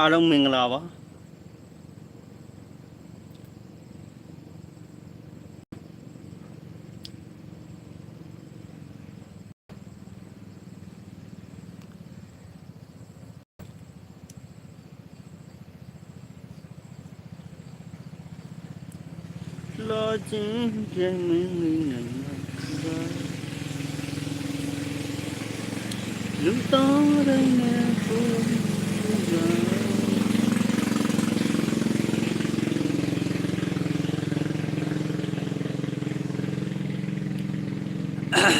အားလုံးမင်္ဂလာပါလာခြင်းပြင်းမင်းနေနေလူတော်တိုင်းနဲ့ပူဇော် ဟ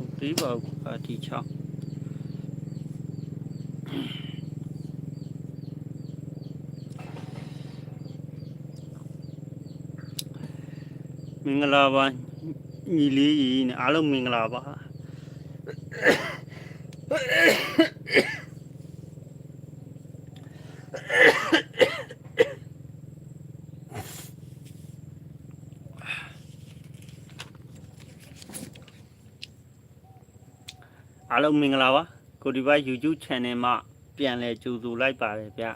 ုတ်ပြီပါဘူးပါတီချောင်းမင်္ဂလာပါ ညီလေးကြီးနဲ့အားလုံးမင်္ဂလာပါအားလုံးမင်္ဂလာပါကိုဒီဘတ် YouTube channel မှာပြန်လဲကြိုဆိုလိုက်ပါတယ်ဗျ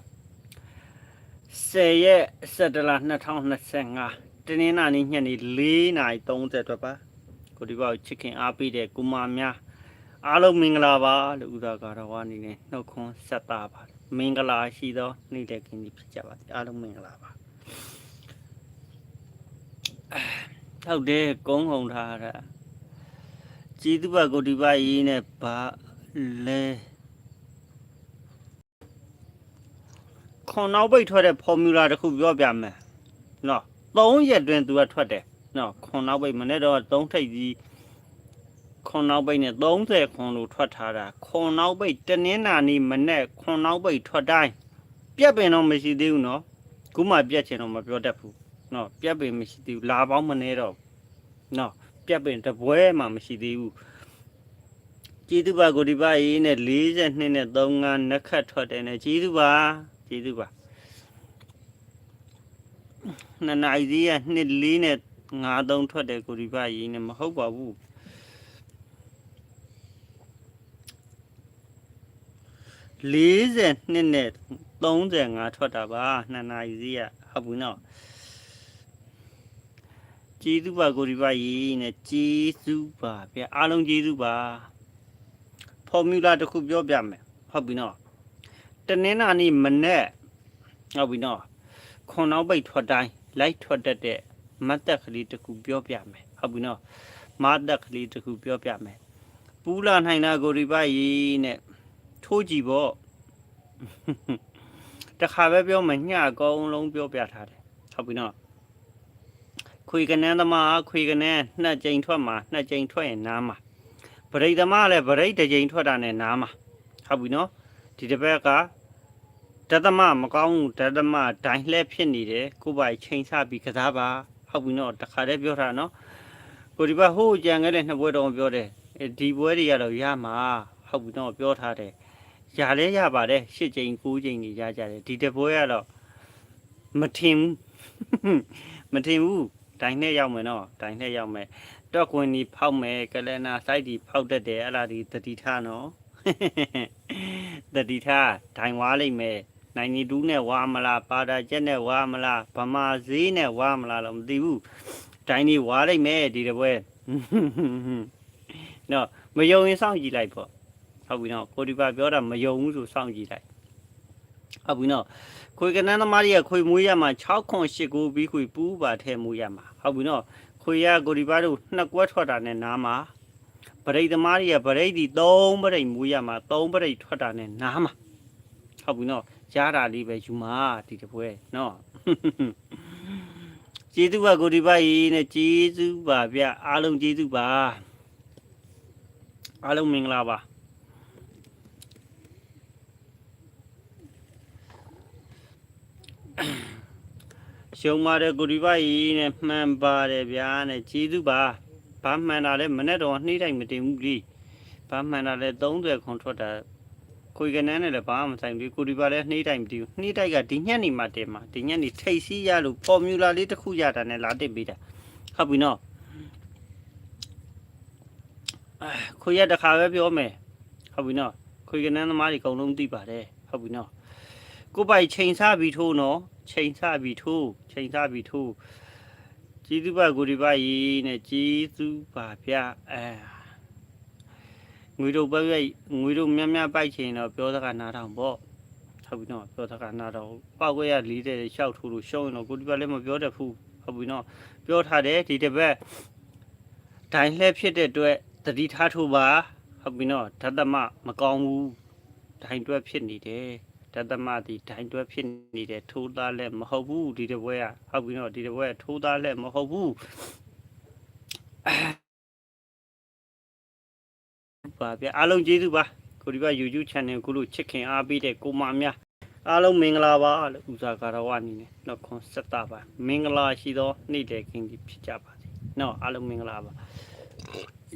10ရက်17လ2025 တနင်္လာနေ့ညနေ4:30အတွက်ပါကိုဒီဘတ်ကိုချစ်ခင်အားပေးတဲ့ကုမာများအားလုံးမင်္ဂလာပါလို့ဥဒါကာတော်ဝါအနေနဲ့နှုတ်ခွန်းဆက်တာပါမင်္ဂလာရှိသောနေ့လည်ခင်းကြီးဖြစ်ကြပါစေအားလုံးမင်္ဂလာပါဟုတ်တယ်ကုန်းဟုံထားတာကြည်သူဘကိုဒီဘရေးနဲ့ဘာလဲခွန်နောက်ပိတ်ထွက်တဲ့ formula တစ်ခုပြောပြမယ်နော် 3ရက်တွင်သူကထွက်တယ်နော်ခွန်နောက်ပိတ်မနေ့တော့3ထိပ်ကြီးခွန်နောက်ပိတ်နဲ့30ခွန်လို့ထွက်ထားတာခွန်နောက်ပိတ်တနင်္လာနေ့မနေ့ခွန်နောက်ပိတ်ထွက်တိုင်းပြက်ပင်တော့မရှိသေးဘူးနော်ခုမှပြက်ချင်တော့မပြောတတ်ဘူးနော်ပြက်ပင်မရှိသေးဘူးလာပေါင်းမနေတော့ဘူးနော်ပြက်ပင်တပွဲမှမရှိသေးဘူးကျေးဇူးပါကိုဒီပါရေးနဲ့42နဲ့35နက်ခတ်ထွက်တယ်နဲ့ကျေးဇူးပါကျေးဇူးပါ နှစ်နိုင်စီးကနှစ်လေးနဲ့53ထွက်တယ်ကိုဒီပါရေးနဲ့မဟုတ်ပါဘူး40နှစ်နဲ့35ထွက်တာပါနှစ်နိုင်စီးကဟုတ်ဘူးနော်ကျေးဇူးပါကိုဒီပါရေးနဲ့ကျေးဇူးပါဗျအားလုံးကျေးဇူးပါဖော်မြူလာတစ်ခုပြောပြမယ်ဟုတ်ပြီနော်တနင်္လာနေ့မနေ့ဟုတ်ပြီနော် ခွန်နောက်ပိတ်ထွက်တိုင်းလိုက်ထွက်တတ်တဲ့မတ်တက်ကလေးတစ်ခုပြောပြမယ်ဟုတ်ပြီနော်မတ်တက်ကလေးတစ်ခုပြောပြမယ်ပူလာနိုင်တာကိုဒီပါရေးနဲ့ထိုးကြည့်ပေါ့တခါပဲပြောမယ်ညအကုန်လုံးပြောပြထားတယ်ဟုတ်ပြီနော်ခွေကနန်းသမားခွေကနန်းနှစ်ကြိမ်ထွက်မှာနှစ်ကြိမ်ထွက်ရင်နားမှာဗရိတ်သမားလည်းဗရိတ်တစ်ကြိမ်ထွက်တာနဲ့နားမှာဟုတ်ပြီနော်ဒီတစ်ဘက်က ဒသမမကောင်းဘူးဒသမဒိုင်လှဲဖြစ်နေတယ်ကိုယ်ပိုင်ချိန်ဆပြီးကစားပါဟုတ်ပြီနော်တခါတည်းပြောတာနော်ကိုဒီဘက်ဟိုးကြံခဲ့တဲ့နှစ်ပွဲတော်ပြောတယ်အဲဒီပွဲတွေကတော့ရမှာဟုတ်ပြီနော်ပြောထားတယ်ရလဲရပါတယ်၈ကြိမ်၉ကြိမ်ကြီးရကြတယ်ဒီတစ်ပွဲကတော့မထင်ဘူးမထင်ဘူးတိုင်းနဲ့ရောက်မယ်နော်တိုင်းနဲ့ရောက်မယ်တော့ကွင်ဒီဖောက်မယ်ကလနာစိုက်ဒီဖောက်တတ်တယ်အဲ့လာဒီတတိထားနော်တတိထားဒိုင်ဝါလိမ့်မယ် 92နဲ့ဝါမလားပါတာချက်နဲ့ဝါမလားဗမာဈေးနဲ့ဝါမလားတော့မသိဘူးဒိုင်ဒီဝါလိမ့်မယ်ဒီတပွဲနော်မယုံရင်စောင့်ကြည့်လိုက်ပေါ့ဟုတ်ပြီနော်ကိုဒီပါပြောတာမယုံဘူးဆိုစောင့်ကြည့်လိုက်ဟုတ်ပြီနော်ခွေကနန်းသမားကြီးကခွေမွေးရမှာ6ခွန်8ကိုပြီးခွေပူးပါထဲမွေးရမှာဟုတ်ပြီနော်ခွေရကိုဒီပါတို့နှစ်ကွက်ထွက်တာနဲ့နားမှာပရိတ်သမားကြီးကပရိတ်ဒီ3ပရိတ်မွေးရမှာ3ပရိတ်ထွက်တာနဲ့နားမှာ ဟုတ်ပြီနော်ရတာလေးပဲယူမှာဒီတပွဲနော်ကျေးဇူးပါကိုဒီပါကြီးနဲ့ကျေးဇူးပါဗျအားလုံးကျေးဇူးပါအားလုံးမင်္ဂလာပါရှုံပါတယ်ကိုဒီပါကြီးနဲ့မှန်ပါတယ်ဗျာနဲ့ကျေးဇူးပါဘာမှန်တာလဲမနဲ့တော့နှိမ့်တိုင်းမတင်ဘူးလေဘာမှန်တာလဲ30ခွန်ထွက်တာ ခွေကနန်းနဲ့လည်းဘာမှမဆိုင်ဘူးကိုဒီပါလည်းနှိမ့်တိုင်မတည်ဘူးနှိမ့်တိုက်ကဒီညက်နေမှတင်မှာဒီညက်နေထိတ်စီးရလို့ဖော်မြူလာလေးတစ်ခုရတာနဲ့လာတစ်ပေးတာဟုတ်ပြီနော်အဲခွေရတစ်ခါပဲပြောမယ်ဟုတ်ပြီနော်ခွေကနန်းသမားတွေအကုန်လုံးသိပါတယ်ဟုတ်ပြီနော်ကိုပိုက်ချိန်စားပြီးထိုးနော်ချိန်စားပြီးထိုးချိန်စားပြီးထိုးကျေးဇူးပါကိုဒီပါကြီးနဲ့ကျေးဇူးပါဗျအဲ ငွေတို့ပဲပဲငွေတို့များများပိုက်ချိန်တော့ပြောစကားနားထောင်ပေါ့ဟုတ်ပြီနော်ပြောစကားနားထောင်ပောက်ခွဲရလီးတဲ့ရှောက်ထိုးလို့ရှုံးရင်တော့ကိုဒီပါလည်းမပြောတတ်ဘူးဟုတ်ပြီနော်ပြောထားတယ်ဒီတစ်ပတ်ဒိုင်းလှဲဖြစ်တဲ့အတွက်တတိထားထိုးပါဟုတ်ပြီနော်ဓာတ်သမမကောင်းဘူးဒိုင်းတွက်ဖြစ်နေတယ်ဓာတ်သမဒီဒိုင်းတွက်ဖြစ်နေတယ်ထိုးသားလည်းမဟုတ်ဘူးဒီတစ်ပွဲကဟုတ်ပြီနော်ဒီတစ်ပွဲကထိုးသားလည်းမဟုတ်ဘူး ပါဗျာအားလုံးကျေးဇူးပါကိုဒီဘ YouTube channel ကိုလို့ချစ်ခင်အားပေးတဲ့ကိုမအများအားလုံးမင်္ဂလာပါလို့ဦးစားကာရဝအနေနဲ့နှုတ်ခွန်းဆက်တာပါမင်္ဂလာရှိသောနေ့လည်ခင်ကြီးဖြစ်ကြပါစေနော်အားလုံးမင်္ဂလာပါ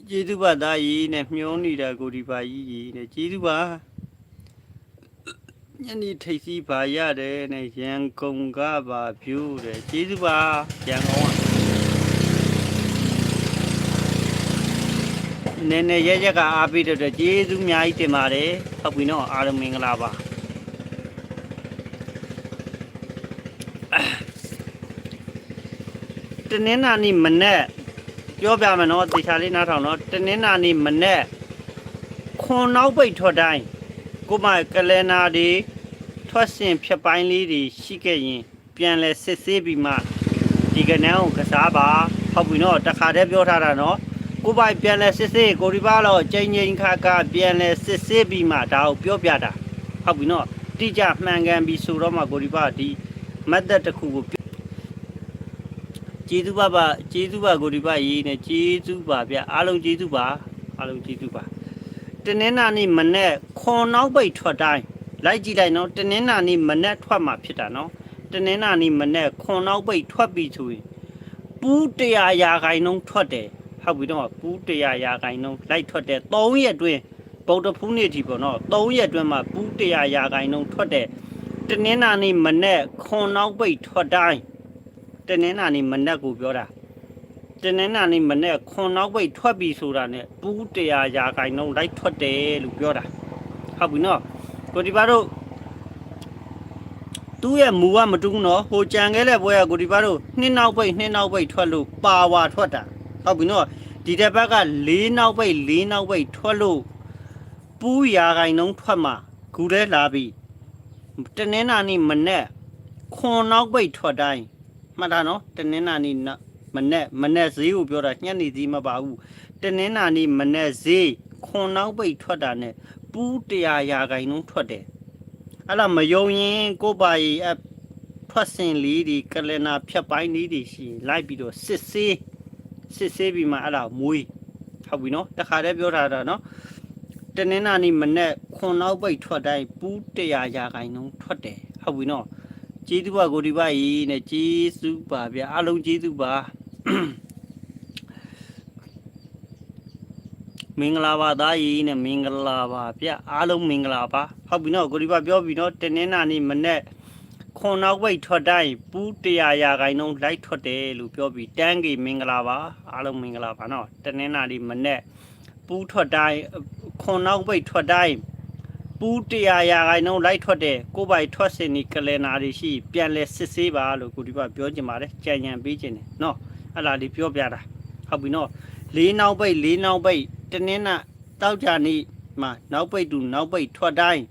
ကျေးဇူးပါသားကြီးနဲ့မျောနေတာကိုဒီပါကြီးကြီးနဲ့ကျေးဇူးပါညနေထိတ်စီပါရတယ်နဲ့ရန်ကုန်ကပါဖြူတယ်ကျေးဇူးပါရန်ကုန် နည်းနည်းရဲရက်ကအားပေးတဲ့အတွက်ကျေးဇူးအများကြီးတင်ပါတယ်ဟုတ်ပြီနော်အားလုံးမင်္ဂလာပါတနင်္လာနေ့မနေ့ပြောပြမယ်နော်တေချာလေးနားထောင်နော်တနင်္လာနေ့မနေ့ခွန်နောက်ပိတ်ထွက်တိုင်းကိုမကလန်နာဒီထွက်စင်ဖြတ်ပိုင်းလေးတွေရှိခဲ့ရင် ပြန်လဲစစ်ဆေးပြီးမှဒီကနန်းကိုကစားပါဟုတ်ပြီနော်တခါတည်းပြောထားတာနော် ကိုပိုင်ပြန်လဲစစ်စစ်ကိုဒီပါတော့ချိန်ချိန်ခါခါပြန်လဲစစ်စစ်ပြီးမှဒါကိုပြောပြတာဟုတ်ပြီနော်တိကျမှန်ကန်ပြီးဆိုတော့မှကိုဒီပါဒီမတ်သက်တစ်ခုကိုပြောကျေးဇူးပါပါကျေးဇူးပါကိုဒီပါရေးနေကျေးဇူးပါဗျအားလုံးကျေးဇူးပါအားလုံးကျေးဇူးပါတနင်္လာနေ့မနေ့ခွန်နောက်ပိတ်ထွက်တိုင်းလိုက်ကြည့်လိုက်နော်တနင်္လာနေ့မနေ့ထွက်မှာဖြစ်တာနော်တနင်္လာနေ့မနေ့ခွန်နောက်ပိတ်ထွက်ပြီဆိုရင်ပူးတရာရာခိုင်နှုန်းထွက်တယ် ဟုတ်ပြီတော့ပူး100ရာခိုင်နှုန်းလိုက်ထွက်တဲ့3ရက်တွင်းဗုဒ္ဓဖူးနေ့ထိပေါ့နော်3ရက်တွင်းမှာပူး100ရာခိုင်နှုန်းထွက်တဲ့တနင်္လာနေ့မနေ့ခွန်နောက်ပိတ်ထွက်တိုင်းတနင်္လာနေ့မနေ့ကိုပြောတာတနင်္လာနေ့မနေ့ခွန်နောက်ပိတ်ထွက်ပြီဆိုတာ ਨੇ ပူး100ရာခိုင်နှုန်းလိုက်ထွက်တယ်လို့ပြောတာဟုတ်ပြီနော်ကိုဒီပါတို့သူ့ရဲ့မူကမတူးနော်ဟိုကြံခဲ့တဲ့ဘွဲကကိုဒီပါတို့နှစ်နောက်ပိတ်နှစ်နောက်ပိတ်ထွက်လို့ပါဝါထွက်တာ ဟုတ်ပြီနော်ဒီတစ်ဘက်က၄နောက်ပိတ်၄နောက်ပိတ်ထွက်လို့ပူးရာခိုင်နှုန်းထွက်မှာဂူထဲလာပြီတနင်္လာနေ့မနေ့ခွန်နောက်ပိတ်ထွက်တိုင်းမှတ်တာနော်တနင်္လာနေ့နောက်မနေ့မနေ့ဈေးကိုပြောတာညနေဈေးမပါဘူးတနင်္လာနေ့မနေ့ဈေးခွန်နောက်ပိတ်ထွက်တာ ਨੇ ပူး100ရာခိုင်နှုန်းထွက်တယ်အဲ့ဒါမယုံရင်ကိုယ့်ပါရီအထွက်စင်လေးဒီကလနာဖြတ်ပိုင်းလေးတွေရှိရင်လိုက်ပြီးတော့စစ်ဆေး စစ်ဆေးပြီးမှအဲ့ဒါမွေးဟုတ်ပြီနော်တခါတည်းပြောထားတာနော်တနင်္လာနေ့မနေ့ခွန်နောက်ပိတ်ထွက်တိုင်းပူး100ရာခိုင်နှုန်းထွက်တယ်ဟုတ်ပြီနော်ကျေးဇူးပါကိုဒီပါကြီးနဲ့ကျေးဇူးပါဗျာအားလုံးကျေးဇူးပါမင်္ဂလာပါသားကြီးနဲ့မင်္ဂလာပါဗျာအားလုံးမင်္ဂလာပါဟုတ်ပြီနော်ကိုဒီပါပြောပြီနော်တနင်္လာနေ့မနေ့ ခွန်နောက်ပိတ်ထွက်တိုင်းပူး100ရာခိုင်နှုန်းလိုက်ထွက်တယ်လို့ပြောပြီးတန်းကြီးမင်္ဂလာပါအားလုံးမင်္ဂလာပါနော်တနင်္လာနေ့မနေ့ပူးထွက်တိုင်းခွန်နောက်ပိတ်ထွက်တိုင်းပူး100ရာခိုင်နှုန်းလိုက်ထွက်တယ်ကိုယ်ပိုင်ထွက်စင်ဒီကလနာတွေရှိပြန်လဲစစ်ဆေးပါလို့ကိုဒီပါပြောချင်ပါတယ်ကြံရံပေးချင်တယ်နော်အဲ့ဒါလေးပြောပြတာဟုတ်ပြီနော်လေးနောက်ပိတ်လေးနောက်ပိတ်တနင်္လာတောက်ကြနေ့မှာနောက်ပိတ်တူနောက်ပိတ်ထွက်တိုင်း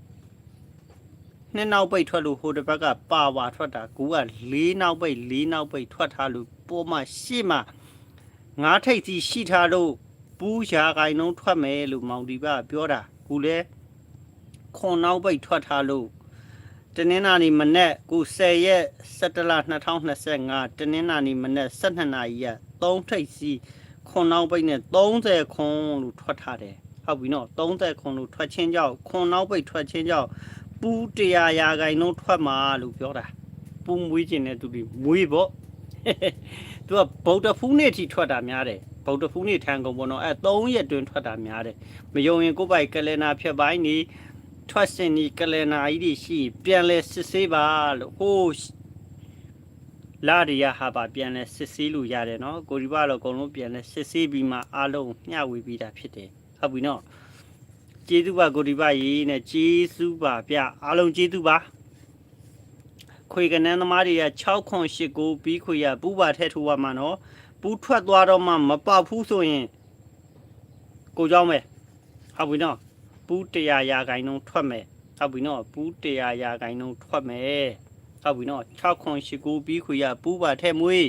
နှစ်နောက်ပိတ်ထွက်လို့ဟိုတစ်ဘက်ကပါဝါထွက်တာကူကလေးနောက်ပိတ်လေးနောက်ပိတ်ထွက်ထားလို့ပေါ်မှရှေ့မှာငါးထိပ်စီရှိထားလို့ပူးရာခိုင်နှုန်းထွက်မယ်လို့မောင်ဒီဘကပြောတာကူလဲခွန်နောက်ပိတ်ထွက်ထားလို့တနင်္လာနေ့မနေ့ကူ10ရက်17လ2025တနင်္လာနေ့မနေ့12နာရီက3ထိပ်စီခွန်နောက်ပိတ်နဲ့30ခွန်လို့ထွက်ထားတယ်ဟုတ်ပြီနော်30ခွန်လို့ထွက်ချင်းကြောက်ခွန်နောက်ပိတ်ထွက်ချင်းကြောက် ပူး100ရာခိုင်နှုန်းထွက်မှာလို့ပြောတာပူးမွေးခြင်းတဲ့သူတွေမွေးပေါ့သူကဗုဒ္ဓဖူးနေ့ထိထွက်တာများတယ်ဗုဒ္ဓဖူးနေ့ထံကုန်ပေါ့နော်အဲ3ရက်တွင်ထွက်တာများတယ်မယုံရင်ကိုယ့်ပိုက်ကလနာဖြတ်ပိုင်းနေထွက်စင်ဒီကလနာကြီးတွေရှိရင်ပြန်လဲစစ်ဆေးပါလို့ဟိုးလာရီယာဟာပါပြန်လဲစစ်ဆေးလို့ရတယ်နော်ကိုဒီပါတော့အကုန်လုံးပြန်လဲစစ်ဆေးပြီးမှအားလုံးမျှဝေပြီးတာဖြစ်တယ်ဟုတ်ပြီနော် ကျေးဇူးပါကိုဒီပါရေးနဲ့ကျေးဇူးပါဗျအားလုံးကျေးဇူးပါခွေကနန်းသမားတွေက6ခွန်8ကိုပြီးခွေရပူပါထဲထိုးပါမှာနော်ပူထွက်သွားတော့မှမပေါက်ဘူးဆိုရင်ကိုเจ้าမယ်ဟုတ်ပြီနော် ပူး100ရာခိုင်နှုန်းထွက်မယ်ဟုတ်ပြီနော်ပူး100ရာခိုင်နှုန်းထွက်မယ်ဟုတ်ပြီနော်6ခွန်8ကိုပြီးခွေရပူးပါထဲမွေး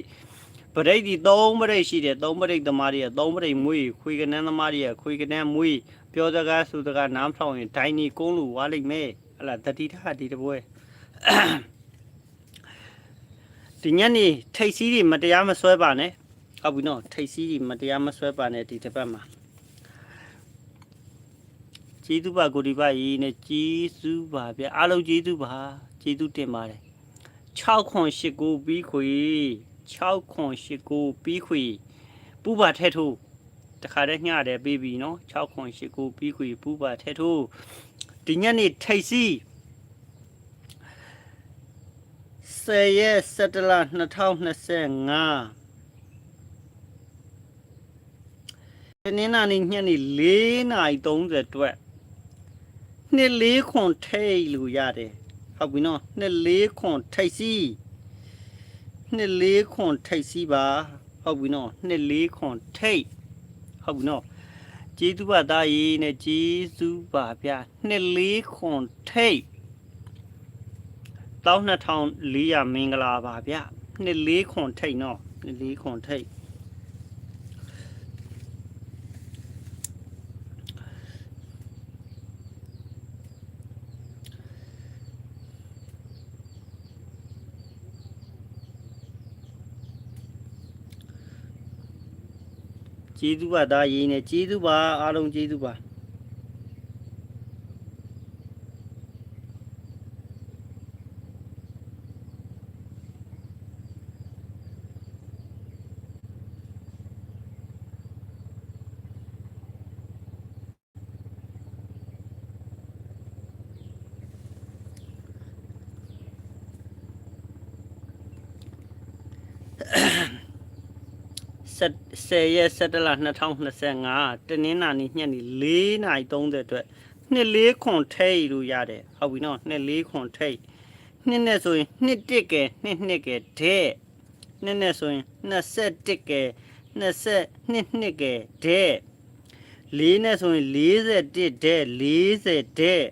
ပရိတ်ဒီ3ပရိတ်ရှိတယ်3ပရိတ်သမားတွေက3ပရိတ်မွေးခွေကနန်းသမားတွေကခွေကနန်းမွေး ပြောစကားဆိုစကားနားဖောင်ရင်ဒိုင်းနီကုန်းလူဝါလိမ့်မယ်ဟလာတတိထဒီတပွဲဒီညနေထိတ်စီးတွေမတရားမဆွဲပါနဲ့ဟုတ်ပြီနော်ထိတ်စီးတွေမတရားမဆွဲပါနဲ့ဒီတစ်ပတ်မှာကျေးဇူးပါကိုဒီပါကြီးနဲ့ကျေးဇူးပါဗျအားလုံးကျေးဇူးပါကျေးဇူးတင်ပါတယ်6ခွန်8ကိုပြီးခွေ6ခွန်8ကိုပြီးခွေပူပါထဲထိုး တခါတည်းညတယ်ပြီးပြီနော်6ခွန်8ကိုပြီးခွေပူပါထဲထိုးဒီညနေထိတ်စီ10ရက်17လ2025ဒီနေ့နာနေညနေ4နာရီ30အတွက်နှစ်လေးခွန်ထိတ်လို့ရတယ်ဟုတ်ပြီနော်နှစ်လေးခွန်ထိတ်စီနှစ်လေးခွန်ထိတ်စီပါဟုတ်ပြီနော်နှစ်လေးခွန်ထိတ် ဟုတ်ပြီနော်ကျေးဇူးပါသားရေးနဲ့ကျေးဇူးပါဗျာနှစ်လေးခွန်ထိတ်12400မင်္ဂလာပါဗျာနှစ်လေးခွန်ထိတ်နော်နှစ်လေးခွန်ထိတ် ကျေးဇူးပါသားရေးနဲ့ကျေးဇူးပါအားလုံးကျေးဇူးပါဆက် 10ရက်17လ2025တနင်္လာနေ့ညနေ4:30အတွက်နှစ်လေးခွန်ထိတ်လို့ရတယ်ဟုတ်ပြီနော်နှစ်လေးခွန်ထိတ်နှစ်နဲ့ဆိုရင်နှစ်တစ်ကဲနှစ်နှစ်ကဲတဲ့နှစ်နဲ့ဆိုရင်21ကဲ20နှစ်နှစ်ကဲတဲ့လေးနဲ့ဆိုရင်41တဲ့40တဲ့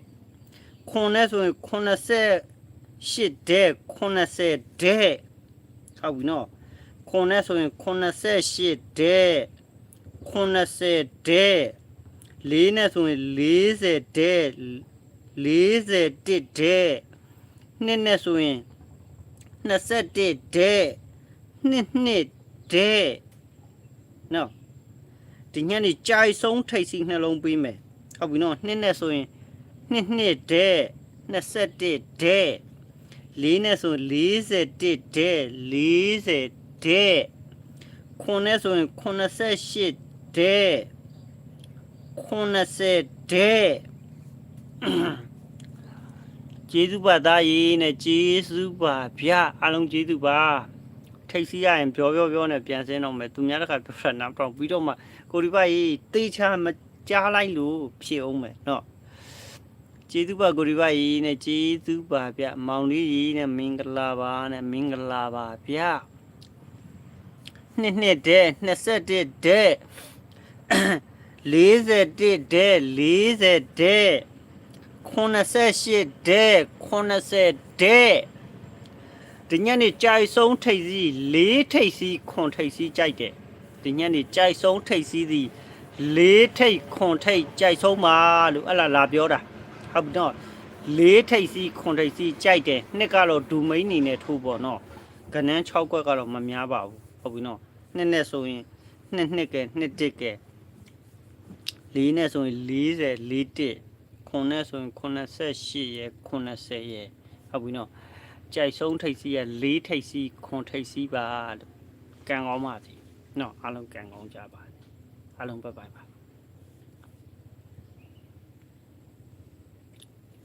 ခွန်နဲ့ဆိုရင်88တဲ့90တဲ့ဟုတ်ပြီနော် ခွန်နဲ့ဆိုရင်88တဲ့90တဲ့လေးနဲ့ဆိုရင်40တဲ့41တဲ့နှစ်နဲ့ဆိုရင်21တဲ့နှစ်နှစ်တဲ့နော်ဒီညနေကြိုက်ဆုံးထိတ်စီနှလုံးပေးမယ်ဟုတ်ပြီနော်နှစ်နဲ့ဆိုရင်နှစ်နှစ်တဲ့21တဲ့လေးနဲ့ဆိုရင်41တဲ့40 ဒေခွန်နဲ့ဆိုရင်88ဒေ90ဒေကျေးဇူးပါသားရေးနဲ့ကျေးဇူးပါဗျာအားလုံးကျေးဇူးပါထိတ်စီရရင်ပြောပြောပြောနဲ့ပြန်စင်းတော့မယ်သူများတခါပြောတာနောက်တော့ပြီးတော့မှကိုဒီပါရေးတေချာမကြားလိုက်လို့ဖြစ်အောင်မယ်နော်ကျေးဇူးပါကိုဒီပါရေးနဲ့ကျေးဇူးပါဗျာမောင်လေးရေးနဲ့မင်္ဂလာပါနဲ့မင်္ဂလာပါဗျာ နှစ်နှစ်တဲ့21တဲ့41တဲ့40တဲ့88တဲ့90တဲ့ဒီညနေကြိုက်ဆုံးထိပ်စီ၄ထိပ်စီခွန်ထိပ်စီကြိုက်တယ်ဒီညနေကြိုက်ဆုံးထိပ်စီစီ၄ထိပ်ခွန်ထိပ်ကြိုက်ဆုံးပါလို့အဲ့လာလာပြောတာဟုတ်ပြီနော်၄ထိပ်စီခွန်ထိပ်စီကြိုက်တယ်နှစ်ကတော့ဒူမိန်နေနဲ့ထိုးပေါ့နော်ကနန်း6ကွက်ကတော့မများပါဘူး ဟုတ်ပြီနော်နှစ်နဲ့ဆိုရင်နှစ်နှစ်ကဲနှစ်တစ်ကဲလေးနဲ့ဆိုရင်40 4တစ်ခွန်နဲ့ဆိုရင်88ရဲ့90ရဲ့ဟုတ်ပြီနော်ကြိုက်ဆုံးထိပ်စီးရဲ့၄ထိပ်စီးခွန်ထိပ်စီးပါလို့ကံကောင်းပါစီနော်အားလုံးကံကောင်းကြပါအားလုံးဘိုင်ဘိုင်ပါ